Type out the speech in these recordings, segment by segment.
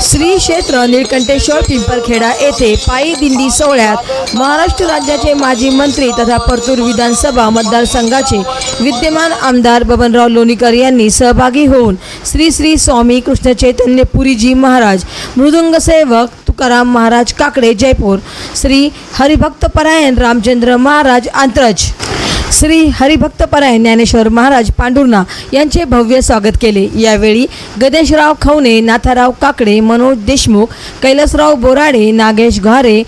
श्री क्षेत्र निळकंठेश्वर पिंपरखेडा येथे पायी दिंडी सोहळ्यात महाराष्ट्र राज्याचे माजी मंत्री तथा परतूर विधानसभा मतदारसंघाचे विद्यमान आमदार बबनराव लोणीकर यांनी सहभागी होऊन श्री श्री स्वामी कृष्ण चैतन्य पुरीजी महाराज मृदुंग सेवक तुकाराम महाराज काकडे जयपूर श्री हरिभक्तपरायण रामचंद्र महाराज आंत्रज श्री हरिभक्तपराय ज्ञानेश्वर महाराज पांडुर्णा यांचे भव्य स्वागत केले. यावेळी गणेशराव खवणे नाथाराव काकडे मनोज देशमुख कैलासराव बोराडे नागेश घारे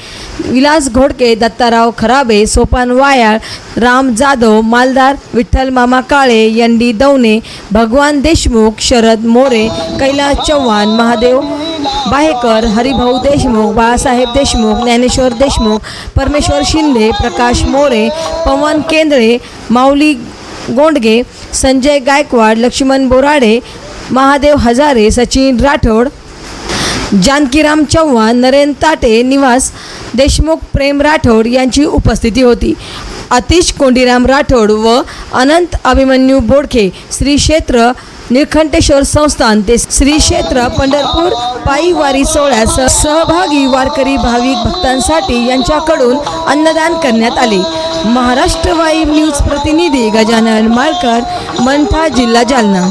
विलास घोडके दत्ताराव खराबे सोपान वायाळ राम जाधव मालदार विठ्ठल मामा काळे यंडी दौने दवणे भगवान देशमुख शरद मोरे कैलास चव्हाण महादेव बाहेकर हरिभाऊ देशमुख बाळासाहेब देशमुख ज्ञानेश्वर देशमुख परमेश्वर शिंदे प्रकाश मोरे पवन केंद्रे माऊली गोंडगे संजय गायकवाड लक्ष्मण बोराडे महादेव हजारे सचिन राठोड जानकीराम चव्हाण नरेंद्र ताटे निवास देशमुख प्रेम राठोड यांची उपस्थिती होती. आतिश कोंडीराम राठोड व अनंत अभिमन्यू बोडखे श्री क्षेत्र निळखंटेश्वर संस्थान ते श्री क्षेत्र पंढरपूर पायी वारी सोहळ्यास सहभागी वारकरी भाविक भक्तांसाठी यांच्याकडून अन्नदान करण्यात आले महाराष्ट्र वाई न्यूज प्रतिनिधी गजानन माळकर मंथा जिल्हा जालना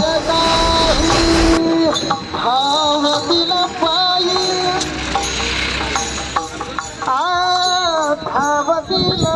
love.